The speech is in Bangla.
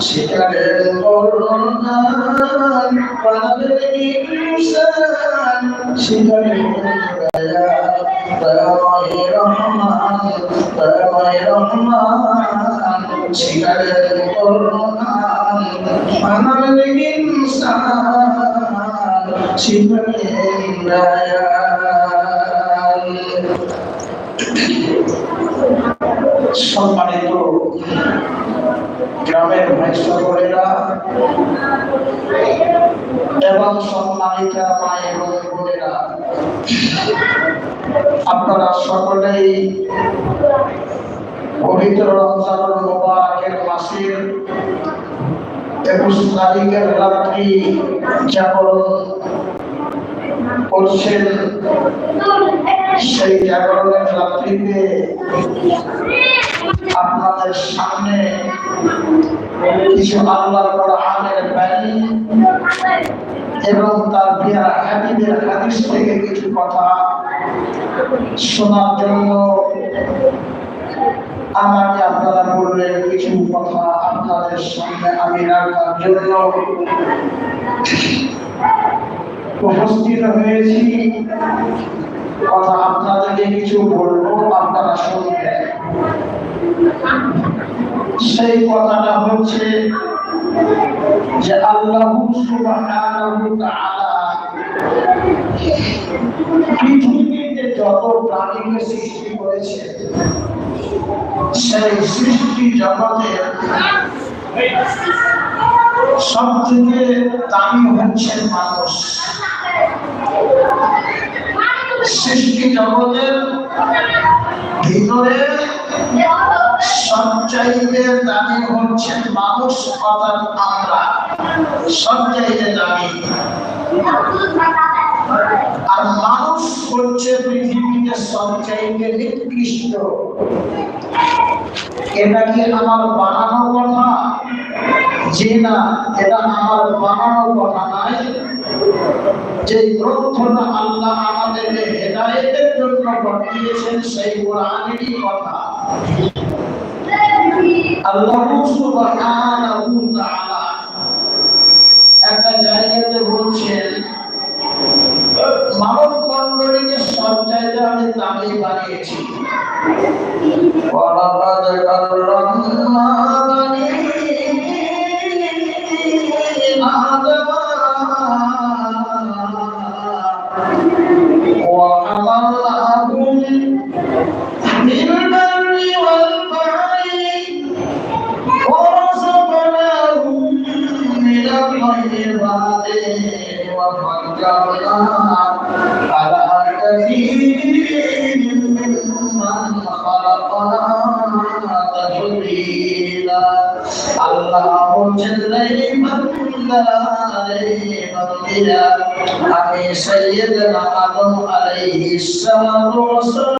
শিকারের করোনা পাবে ইনসান শিকারের দয়া দয়াময় রহমান দয়াময় রহমান। শিকারের করোনা পাবে ইনসান শিকারের দয়া সম্মানিত গ্রামের ভাই সকলেরা এবং সম্মানিতা মা এবং বোনেরা আপনারা সকলেই পবিত্র রমজানুল মোবারকের মাসের একুশ তারিখের রাত্রি জাগরণ করছেন। সেই জাগরণের রাত্রিতে আপনাদের সামনে কিছু আল্লাহর কোরআনের বাণী এবং তার হাদিদের হাদিস থেকে কিছু কথা শোনার জন্য আমাকে আপনারা বললেন, কিছু কথা আপনাদের সামনে আমি রাখার জন্য উপস্থিত হয়েছি। কথা আপনাদেরকে কিছু বলব, আপনারা শুনবেন। সেই কথাটা হচ্ছে যে আল্লাহ পৃথিবীতে যত প্রাণীকে সৃষ্টি করেছে, সেই সৃষ্টি জগতের সব থেকে দামি হচ্ছেন মানুষ। সৃষ্টি জগতের ভিতরে সবচাইতে দামি হচ্ছেন মানুষ অর্থাৎ আমরা। সবচাইতে দামি। আর মানুষ হচ্ছে পৃথিবীতে সবচাইতে নিকৃষ্ট। এটা কি আমার বানানো কথা? যে না, এটা আমার বানানো কথা নাই যে গ্রন্থটা আল্লাহ আমাদেরকে হেদায়েতের জন্য পাঠিয়েছেন সেই কোরআনেরই কথা। আল্লাহ সুবহানাহু তাআলা একটা জায়গাতে বলছেন মানব মন্ডলীকে সব জায়গায় আমি দামি বানিয়েছি الطيبات وفجرنا على كثير ممن خلقنا تفضيلا الله جل আমি সৈয়দনা আদম আলাইহিস সালাতু ওয়াস